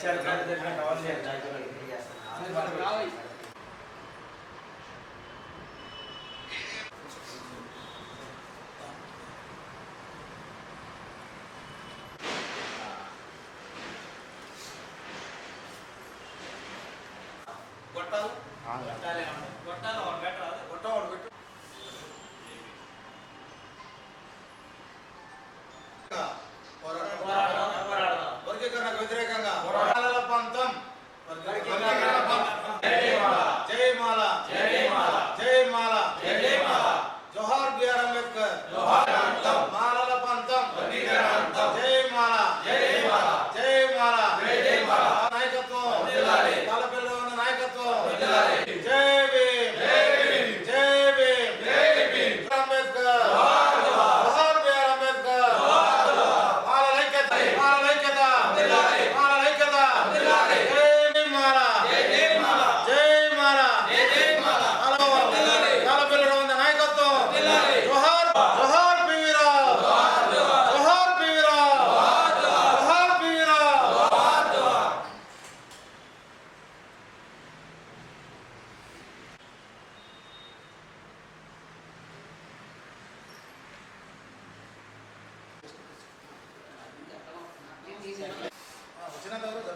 పచ్చరికాయ వచ్చినంత వరకు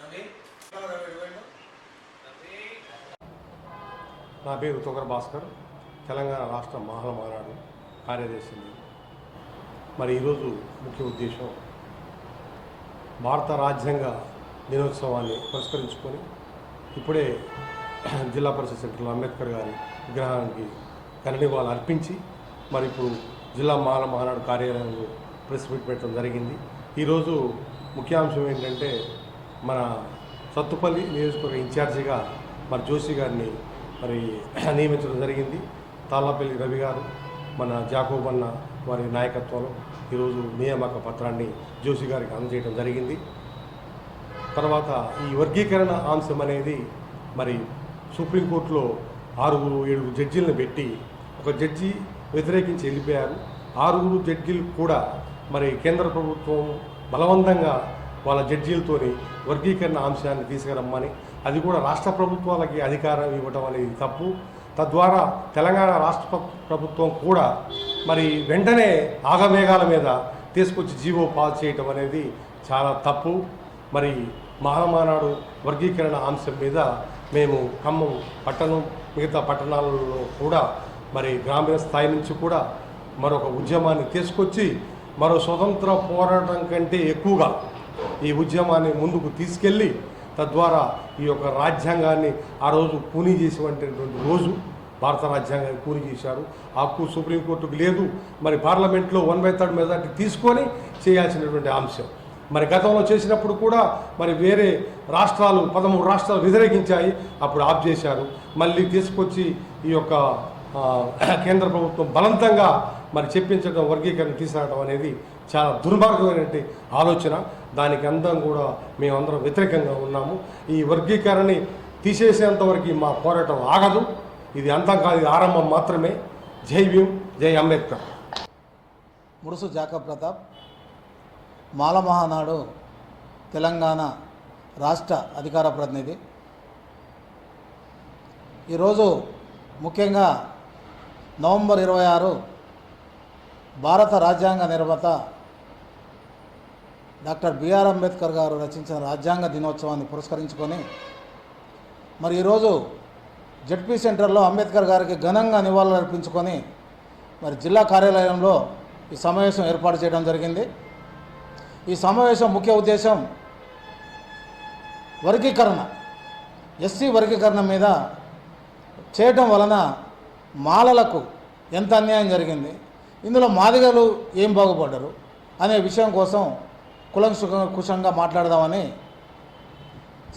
రవి నా పేరు తొగర భాస్కర్. తెలంగాణ రాష్ట్ర మహా మానాడు కార్యదర్శిని. మరి ఈరోజు ముఖ్య ఉద్దేశం భారత రాజ్యాంగ దినోత్సవాన్ని పురస్కరించుకొని ఇప్పుడే జిల్లా పరిషత్ సెంటర్లో అంబేద్కర్ గారి విగ్రహానికి కన్నడివాళ్ళు అర్పించి మరి ఇప్పుడు జిల్లా మాల మహానాడు కార్యాలయంలో ప్రెస్ మీట్ పెట్టడం జరిగింది. ఈరోజు ముఖ్యాంశం ఏంటంటే మన సత్తుపల్లి నియోజకవర్గ ఇన్ఛార్జిగా మరి జోషి గారిని మరి నియమించడం జరిగింది. తాళ్ళపల్లి రవి గారు మన జాకోబన్న వారి నాయకత్వంలో ఈరోజు నియామక పత్రాన్ని జోషి గారికి అందజేయడం జరిగింది. తర్వాత ఈ వర్గీకరణ అంశం అనేది మరి సుప్రీంకోర్టులో ఆరుగురు ఏడుగురు జడ్జీలను పెట్టి ఒక జడ్జి వ్యతిరేకించి వెళ్ళిపోయారు. ఆరుగురు జడ్జీలు కూడా మరి కేంద్ర ప్రభుత్వం బలవంతంగా వాళ్ళ జడ్జీలతోని వర్గీకరణ అంశాన్ని తీసుకురమ్మని అది కూడా రాష్ట్ర ప్రభుత్వాలకి అధికారం ఇవ్వడం అనేది తప్పు. తద్వారా తెలంగాణ రాష్ట్ర ప్రభుత్వం కూడా మరి వెంటనే ఆగమేఘాల మీద తీసుకొచ్చి జీవో పాస్ చేయటం అనేది చాలా తప్పు. మరి మహామానాడు వర్గీకరణ అంశం మీద మేము ఖమ్మం పట్టణం మిగతా పట్టణాలలో కూడా మరి గ్రామీణ స్థాయి నుంచి కూడా మరొక ఉద్యమాన్ని తీసుకొచ్చి మరో స్వతంత్ర పోరాటం కంటే ఎక్కువగా ఈ ఉద్యమాన్ని ముందుకు తీసుకెళ్ళి తద్వారా ఈ యొక్క రాజ్యాంగాన్ని ఆ రోజు పూని చేసేటువంటి రోజు భారత రాజ్యాంగాన్ని పూని చేశారు. హక్కు సుప్రీంకోర్టుకు లేదు. మరి పార్లమెంట్లో వన్ బై థర్డ్ మెజార్టీ తీసుకొని చేయాల్సినటువంటి అంశం. మరి గతంలో చేసినప్పుడు కూడా మరి వేరే రాష్ట్రాలు పదమూడు రాష్ట్రాలు వ్యతిరేకించాయి. అప్పుడు ఆఫ్ చేశారు. మళ్ళీ తీసుకొచ్చి ఈ యొక్క కేంద్ర ప్రభుత్వం బలవంతంగా మరి చెప్పించడం వర్గీకరణ తీసుకురావడం అనేది చాలా దుర్మార్గమైనటువంటి ఆలోచన. దానికి అందరం కూడా మేమందరం వ్యతిరేకంగా ఉన్నాము. ఈ వర్గీకరణని తీసేసేంత వరకు మా పోరాటం ఆగదు. ఇది అంతం కాదు ఇది ఆరంభం మాత్రమే. జై భీమ్ జై అంబేద్కర్. మురుసు జాక ప్రతాప్ మాల మహానాడు తెలంగాణ రాష్ట్ర అధికార ప్రతినిధి. ఈరోజు ముఖ్యంగా నవంబర్ ఇరవై ఆరు భారత రాజ్యాంగ నిర్మాత డాక్టర్ బిఆర్ అంబేద్కర్ గారు రచించిన రాజ్యాంగ దినోత్సవాన్ని పురస్కరించుకొని మరి ఈరోజు జడ్పీ సెంటర్లో అంబేద్కర్ గారికి ఘనంగా నివాళులు అర్పించుకొని మరి జిల్లా కార్యాలయంలో ఈ సమావేశం ఏర్పాటు చేయడం జరిగింది. ఈ సమావేశం ముఖ్య ఉద్దేశం వర్గీకరణ ఎస్సీ వర్గీకరణ మీద చేయటం వలన మాలలకు ఎంత అన్యాయం జరిగింది? ఇందులో మాదిగలు ఏం బాగుపడ్డరు? అనే విషయం కోసం కులంశ కుశంగా మాట్లాడదామని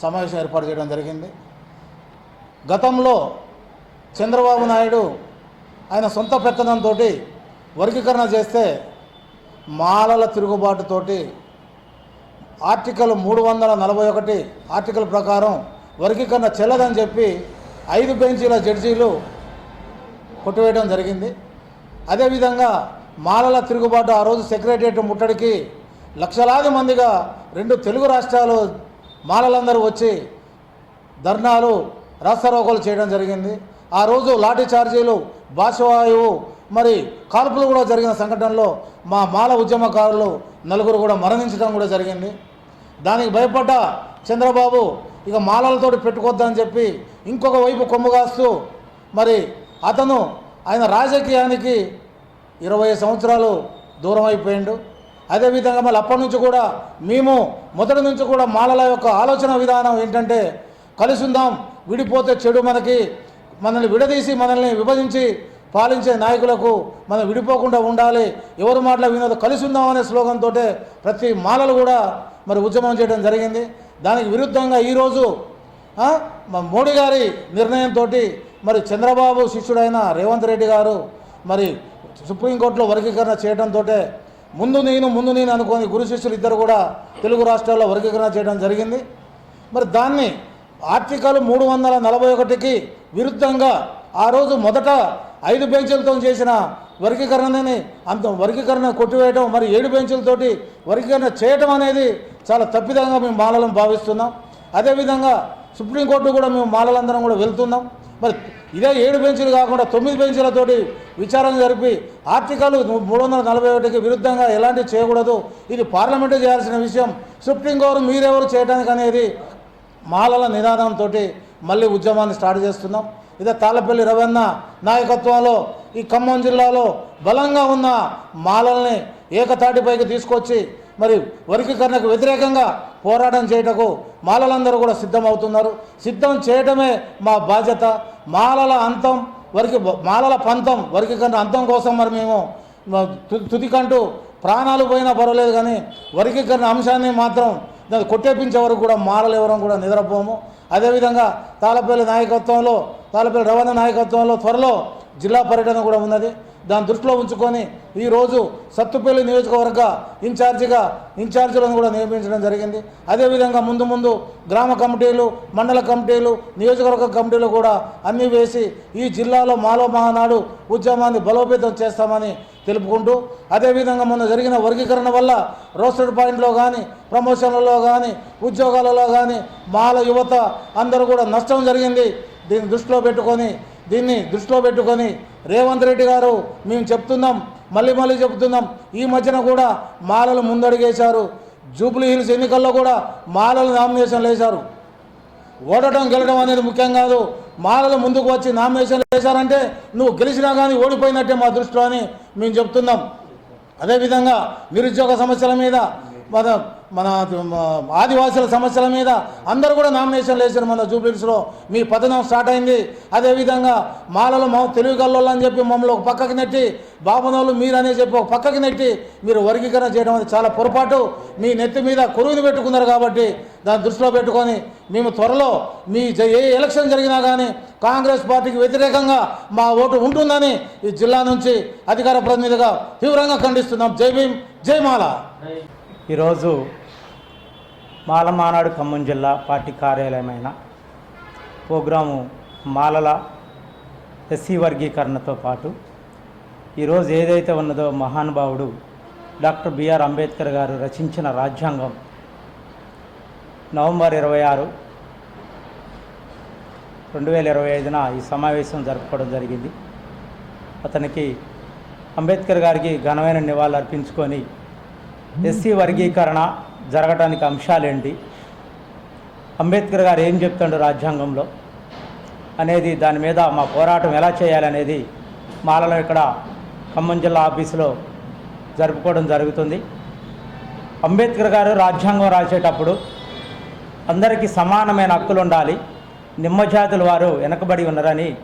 సమావేశం ఏర్పాటు చేయడం జరిగింది. గతంలో చంద్రబాబు నాయుడు ఆయన సొంత పెత్తనంతో వర్గీకరణ చేస్తే మాలల తిరుగుబాటుతోటి ఆర్టికల్ మూడు వందల నలభై ఒకటి ఆర్టికల్ ప్రకారం వర్గీకరణ చెల్లదని చెప్పి ఐదు బెంచీల జడ్జీలు కొట్టివేయడం జరిగింది. అదేవిధంగా మాలల తిరుగుబాటు ఆ రోజు సెక్రటరియట్ ముట్టడికి లక్షలాది మందిగా రెండు తెలుగు రాష్ట్రాలు మాలలందరూ వచ్చి ధర్నాలు రాస్తారోకోలు చేయడం జరిగింది. ఆ రోజు లాఠీ చార్జీలు భాషవాయువు మరి కాల్పులు కూడా జరిగిన సంఘటనలో మా మాల ఉద్యమకారులు నలుగురు కూడా మరణించడం కూడా జరిగింది. దానికి భయపడ్డ చంద్రబాబు ఇక మాలలతోటి పెట్టుకోద్దని చెప్పి ఇంకొక వైపు కొమ్ము కాస్తూ మరి అతను ఆయన రాజకీయానికి ఇరవై సంవత్సరాలు దూరం అయిపోయిండు. అదేవిధంగా మళ్ళీ అప్పటి నుంచి కూడా మేము మొదటి నుంచి కూడా మాలల యొక్క ఆలోచన విధానం ఏంటంటే కలిసి ఉందాం విడిపోతే చెడు మనకి మనల్ని విడదీసి మనల్ని విభజించి పాలించే నాయకులకు మనం విడిపోకుండా ఉండాలి. ఎవరు మాటల వినోద కలిసి ఉందాం అనే స్లోగన్తో ప్రతి మాలలు కూడా మరి ఉద్యమం చేయడం జరిగింది. దానికి విరుద్ధంగా ఈరోజు మోడీ గారి నిర్ణయంతో మరి చంద్రబాబు శిష్యుడైన రేవంత్ రెడ్డి గారు మరి సుప్రీంకోర్టులో వర్గీకరణ చేయడంతో ముందు నేను ముందు నేను అనుకోని గురు శిష్యులు ఇద్దరు కూడా తెలుగు రాష్ట్రాల్లో వర్గీకరణ చేయడం జరిగింది. మరి దాన్ని ఆర్టికల్ మూడు వందల నలభై ఒకటికి విరుద్ధంగా ఆ రోజు మొదట ఐదు బెంచులతో చేసిన వర్గీకరణని అంత వర్గీకరణ కొట్టివేయడం మరి ఏడు బెంచులతోటి వర్గీకరణ చేయటం అనేది చాలా తప్పిదంగా మేము మాలలను భావిస్తున్నాం. అదేవిధంగా సుప్రీంకోర్టు కూడా మేము మాలలందరం కూడా వెళ్తున్నాం. మరి ఇదే ఏడు బెంచ్లు కాకుండా తొమ్మిది బెంచ్లతోటి విచారణ జరిపి ఆర్టికల్ మూడు వందల నలభై ఒకటికి విరుద్ధంగా ఎలాంటి చేయకూడదు. ఇది పార్లమెంటు చేయాల్సిన విషయం. సుప్రీంకోర్టు మీరెవరు చేయడానికి అనేది మాలల నినాదంతో మళ్ళీ ఉద్యమాన్ని స్టార్ట్ చేస్తున్నాం. ఇదే తాళ్ళపల్లి రవణ నాయకత్వంలో ఈ ఖమ్మం జిల్లాలో బలంగా ఉన్న మాలల్ని ఏకతాటిపైకి తీసుకొచ్చి మరి వర్గీకరణకు వ్యతిరేకంగా పోరాటం చేయటకు మాలలందరూ కూడా సిద్ధమవుతున్నారు. సిద్ధం చేయటమే మా బాధ్యత. మాలల అంతం వరికి మాలల పంతం వర్గీకరణ అంతం కోసం మరి మేము తుదికంటూ ప్రాణాలు పోయినా పర్వాలేదు కానీ వర్గీకరణ అంశాన్ని మాత్రం దాన్ని కొట్టేపించే వరకు కూడా మాలలు ఎవరం కూడా నిద్రపోము. అదేవిధంగా తాళపల్లి నాయకత్వంలో తాళపల్లి రవాణా నాయకత్వంలో త్వరలో జిల్లా పర్యటన కూడా ఉన్నది. దాన్ని దృష్టిలో ఉంచుకొని ఈరోజు సత్తుపల్లి నియోజకవర్గ ఇన్ఛార్జిగా ఇన్ఛార్జీలను కూడా నియమించడం జరిగింది. అదేవిధంగా ముందు ముందు గ్రామ కమిటీలు మండల కమిటీలు నియోజకవర్గ కమిటీలు కూడా అన్నీ వేసి ఈ జిల్లాలో మాలో మహానాడు ఉద్యమాన్ని బలోపేతం చేస్తామని తెలుపుకుంటూ అదేవిధంగా మొన్న జరిగిన వర్గీకరణ వల్ల రోస్టెడ్ పాయింట్లో కానీ ప్రమోషన్లలో కానీ ఉద్యోగాలలో కానీ మాల యువత అందరూ కూడా నష్టం జరిగింది. దీన్ని దృష్టిలో పెట్టుకొని దీన్ని దృష్టిలో పెట్టుకొని రేవంత్ రెడ్డి గారు మేము చెప్తున్నాం మళ్ళీ మళ్ళీ చెప్తున్నాం. ఈ మధ్యన కూడా మాలలు ముందడుగేశారు. జూబ్లీ హిల్స్ ఎన్నికల్లో కూడా మాలలు నామినేషన్లు వేశారు. ఓడటం గెలడం అనేది ముఖ్యం కాదు. మాలలు ముందుకు వచ్చి నామినేషన్లు వేశారంటే నువ్వు గెలిచినా కానీ ఓడిపోయినట్టే మా దృష్టిలో అని మేము చెప్తున్నాం. అదేవిధంగా నిరుద్యోగ సమస్యల మీద మన మన ఆదివాసుల సమస్యల మీద అందరూ కూడా నామినేషన్లు వేసారు మన జూబ్లీస్లో మీ పతనం స్టార్ట్ అయింది. అదేవిధంగా మాలలు మా తెలుగు గల్లోళ్ళు అని చెప్పి మమ్మల్ని ఒక పక్కకి నెట్టి బాబనోళ్ళు మీరనే చెప్పి ఒక పక్కకి నెట్టి మీరు వర్గీకరణ చేయడం అనేది చాలా పొరపాటు. మీ నెత్తి మీద కొరువుని పెట్టుకున్నారు కాబట్టి దాన్ని దృష్టిలో పెట్టుకొని మేము త్వరలో మీ జ- ఏ ఎలక్షన్ జరిగినా కానీ కాంగ్రెస్ పార్టీకి వ్యతిరేకంగా మా ఓటు ఉంటుందని ఈ జిల్లా నుంచి అధికార ప్రతినిధిగా తీవ్రంగా ఖండిస్తున్నాం. జై భీమ్ జై మాల. ఈరోజు మాలమానాడు ఖమ్మం జిల్లా పార్టీ కార్యాలయమైన ప్రోగ్రాము మాలల ఎస్సీ వర్గీకరణతో పాటు ఈరోజు ఏదైతే ఉన్నదో మహానుభావుడు డాక్టర్ బిఆర్ అంబేద్కర్ గారు రచించిన రాజ్యాంగం నవంబర్ ఇరవై ఆరు రెండు వేల ఇరవై ఐదున ఈ సమావేశం జరుపుకోవడం జరిగింది. అతనికి అంబేద్కర్ గారికి ఘనమైన నివాళులు అర్పించుకొని ఎస్సీ వర్గీకరణ జరగడానికి అంశాలేంటి? అంబేద్కర్ గారు ఏం చెప్తాడు రాజ్యాంగంలో? అనేది దాని మీద మా పోరాటం ఎలా చేయాలనేది మాలలో ఇక్కడ ఖమ్మం జిల్లా ఆఫీసులో జరుపుకోవడం జరుగుతుంది. అంబేద్కర్ గారు రాజ్యాంగం రాసేటప్పుడు అందరికీ సమానమైన హక్కులు ఉండాలి నిమ్మజాతుల వారు వెనకబడి ఉన్నారని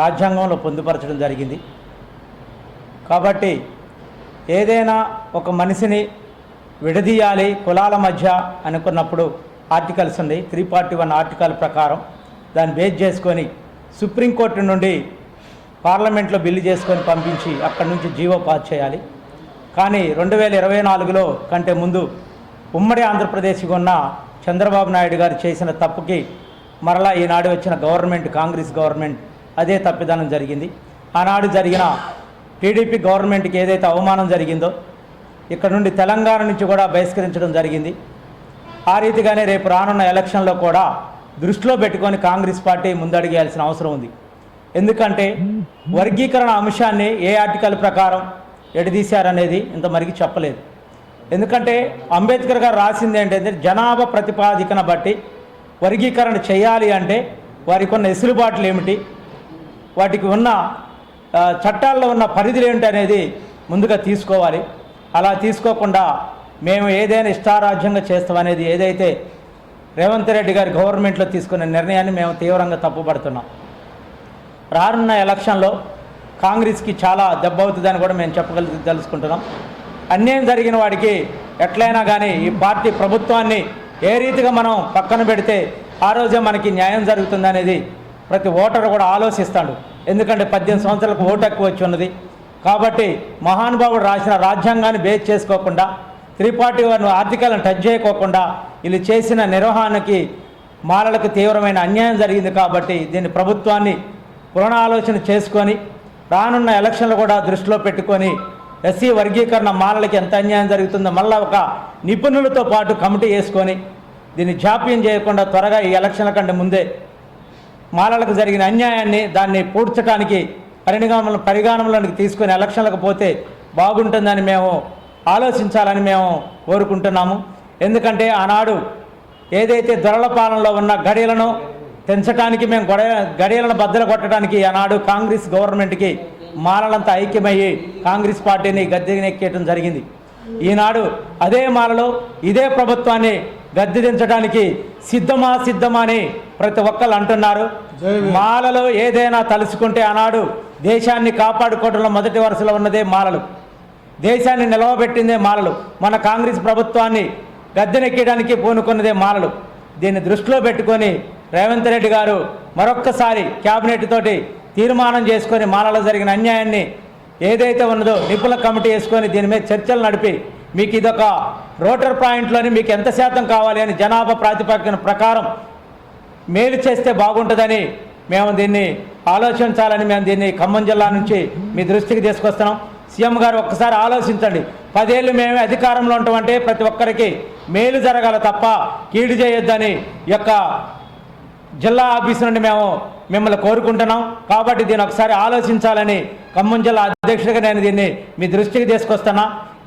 రాజ్యాంగంలో పొందుపరచడం జరిగింది. కాబట్టి ఏదైనా ఒక మనిషిని విడదీయాలి కులాల మధ్య అనుకున్నప్పుడు ఆర్టికల్స్ ఉంది. త్రీ ఫార్టీ వన్ ఆర్టికల్ ప్రకారం దాన్ని బేస్ చేసుకొని సుప్రీంకోర్టు నుండి పార్లమెంట్లో బిల్లు చేసుకొని పంపించి అక్కడి నుంచి జీవో పాస్ చేయాలి. కానీ రెండు వేల ఇరవై నాలుగులో కంటే ముందు ఉమ్మడి ఆంధ్రప్రదేశ్కి ఉన్న చంద్రబాబు నాయుడు గారు చేసిన తప్పుకి మరలా ఈనాడు వచ్చిన గవర్నమెంట్ కాంగ్రెస్ గవర్నమెంట్ అదే తప్పిదనం జరిగింది. ఆనాడు జరిగిన టీడీపీ గవర్నమెంట్కి ఏదైతే అవమానం జరిగిందో ఇక్కడ నుండి తెలంగాణ నుంచి కూడా బహిష్కరించడం జరిగింది. ఆ రీతిగానే రేపు రానున్న ఎలక్షన్లో కూడా దృష్టిలో పెట్టుకొని కాంగ్రెస్ పార్టీ ముందడిగేయాల్సిన అవసరం ఉంది. ఎందుకంటే వర్గీకరణ అంశాన్ని ఏ ఆర్టికల్ ప్రకారం ఎడదీశారనేది ఇంతమరికి చెప్పలేదు. ఎందుకంటే అంబేద్కర్ గారు రాసింది ఏంటంటే జనాభా ప్రతిపాదికన బట్టి వర్గీకరణ చేయాలి అంటే వారికి ఉన్న ఎసులుబాట్లు ఏమిటి? వాటికి ఉన్న చట్టాల్లో ఉన్న పరిధులు ఏమిటి అనేది ముందుగా తీసుకోవాలి. అలా తీసుకోకుండా మేము ఏదైనా ఇష్టారాజ్యంగా చేస్తామనేది ఏదైతే రేవంత్ రెడ్డి గారి గవర్నమెంట్లో తీసుకున్న నిర్ణయాన్ని మేము తీవ్రంగా తప్పుపడుతున్నాం. రానున్న ఎలక్షన్లో కాంగ్రెస్కి చాలా దెబ్బ అవుతుందని కూడా మేము చెప్పగలి తెలుసుకుంటున్నాం. అన్యాయం జరిగిన వాడికి ఎట్లయినా కానీ ఈ పార్టీ ప్రభుత్వాన్ని ఏ రీతిగా మనం పక్కన పెడితే ఆ రోజే మనకి న్యాయం జరుగుతుందనేది ప్రతి ఓటరు కూడా ఆలోచిస్తాడు. ఎందుకంటే పద్దెనిమిది సంవత్సరాలకు ఓటు ఎక్కువ వచ్చి ఉన్నది. కాబట్టి మహానుభావుడు రాసిన రాజ్యాంగాన్ని బేస్ చేసుకోకుండా త్రీ పార్టీ వారిని ఆర్థికాలను టచ్ చేయకోకుండా వీళ్ళు చేసిన నిర్వహణకి మాలలకు తీవ్రమైన అన్యాయం జరిగింది కాబట్టి దీన్ని ప్రభుత్వాన్ని పునరాలోచన చేసుకొని రానున్న ఎలక్షన్లు కూడా దృష్టిలో పెట్టుకొని ఎస్సీ వర్గీకరణ మాలలకి ఎంత అన్యాయం జరుగుతుందో మళ్ళీ ఒక నిపుణులతో పాటు కమిటీ వేసుకొని దీన్ని జాప్యం చేయకుండా త్వరగా ఈ ఎలక్షన్ల కంటే ముందే మాలలకు జరిగిన అన్యాయాన్ని దాన్ని పూడ్చడానికి పరిణామం పరిగణనలోకి తీసుకుని ఎలక్షన్లకు పోతే బాగుంటుందని మేము ఆలోచించాలని మేము కోరుకుంటున్నాము. ఎందుకంటే ఆనాడు ఏదైతే దొరల పాలనలో ఉన్న గడియలను తెంచడానికి మేము గొడ గడియలను బద్దలు కొట్టడానికి ఆనాడు కాంగ్రెస్ గవర్నమెంట్కి మాలలంతా ఐక్యమయ్యి కాంగ్రెస్ పార్టీని గద్దెనెక్కేయడం జరిగింది. ఈనాడు అదే మాలలో ఇదే ప్రభుత్వాన్ని గద్దె దించడానికి సిద్ధమా సిద్ధమా అని ప్రతి ఒక్కరు అంటున్నారు. మాలలో ఏదైనా తలుచుకుంటే ఆనాడు దేశాన్ని కాపాడుకోవడంలో మొదటి వరుసలో ఉన్నదే మాలలు. దేశాన్ని నిలవబెట్టిందే మాలలు. మన కాంగ్రెస్ ప్రభుత్వాన్ని గద్దెనెక్కడానికి పూనుకున్నదే మాలలు. దీన్ని దృష్టిలో పెట్టుకొని రేవంత్ రెడ్డి గారు మరొక్కసారి క్యాబినెట్ తోటి తీర్మానం చేసుకొని మాలలో జరిగిన అన్యాయాన్ని ఏదైతే ఉన్నదో నిపుణుల కమిటీ వేసుకొని దీని మీద చర్చలు నడిపి మీకు ఇదొక రోటర్ పాయింట్లోని మీకు ఎంత శాతం కావాలి అని జనాభా ప్రాతిపదికన ప్రకారం మేలు చేస్తే బాగుంటుందని మేము దీన్ని ఆలోచించాలని మేము దీన్ని ఖమ్మం జిల్లా నుంచి మీ దృష్టికి తీసుకొస్తున్నాం. సీఎం గారు ఒక్కసారి ఆలోచించండి. పదేళ్ళు మేమే అధికారంలో ఉంటామంటే ప్రతి ఒక్కరికి మేలు జరగాల తప్ప కీడు చేయొద్దని యొక్క జిల్లా ఆఫీస్ నుండి మేము మిమ్మల్ని కోరుకుంటున్నాం. కాబట్టి దీన్ని ఒకసారి ఆలోచించాలని ఖమ్మం జిల్లా అధ్యక్షుడిగా నేను దీన్ని మీ దృష్టికి తీసుకొస్తున్నా.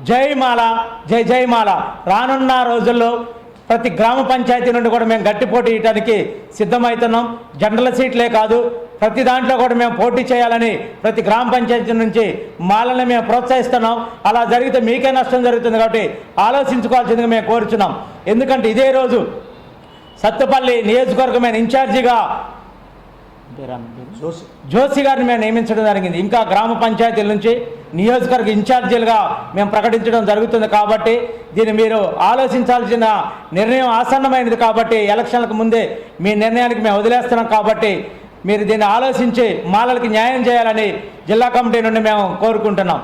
జై మాల జై జైమాల రానున్న రోజుల్లో ప్రతి గ్రామ పంచాయతీ నుండి కూడా మేము గట్టి పోటీ ఇవ్వడానికి సిద్ధమవుతున్నాం జనరల్ సీట్లే కాదు ప్రతి దాంట్లో కూడా మేము పోటీ చేయాలని ప్రతి గ్రామ పంచాయతీ నుంచి మాలని మేము ప్రోత్సహిస్తున్నాం. అలా జరిగితే మీకే నష్టం జరుగుతుంది కాబట్టి ఆలోచించుకోవాల్సిందిగా మేము కోరుచున్నాం. ఎందుకంటే ఇదే రోజు సత్తుపల్లి నియోజకవర్గమైన ఇన్ఛార్జిగా జోసి జోషి గారిని మేము నియమించడం జరిగింది. ఇంకా గ్రామ పంచాయతీల నుంచి నియోజకవర్గ ఇన్ఛార్జీలుగా మేము ప్రకటించడం జరుగుతుంది కాబట్టి దీన్ని మీరు ఆలోచించాల్సిన నిర్ణయం ఆసన్నమైనది కాబట్టి ఎలక్షన్లకు ముందే మీ నిర్ణయానికి మేము వదిలేస్తున్నాం కాబట్టి మీరు దీన్ని ఆలోచించి మాలలకి న్యాయం చేయాలని జిల్లా కమిటీ నుండి మేము కోరుకుంటున్నాం.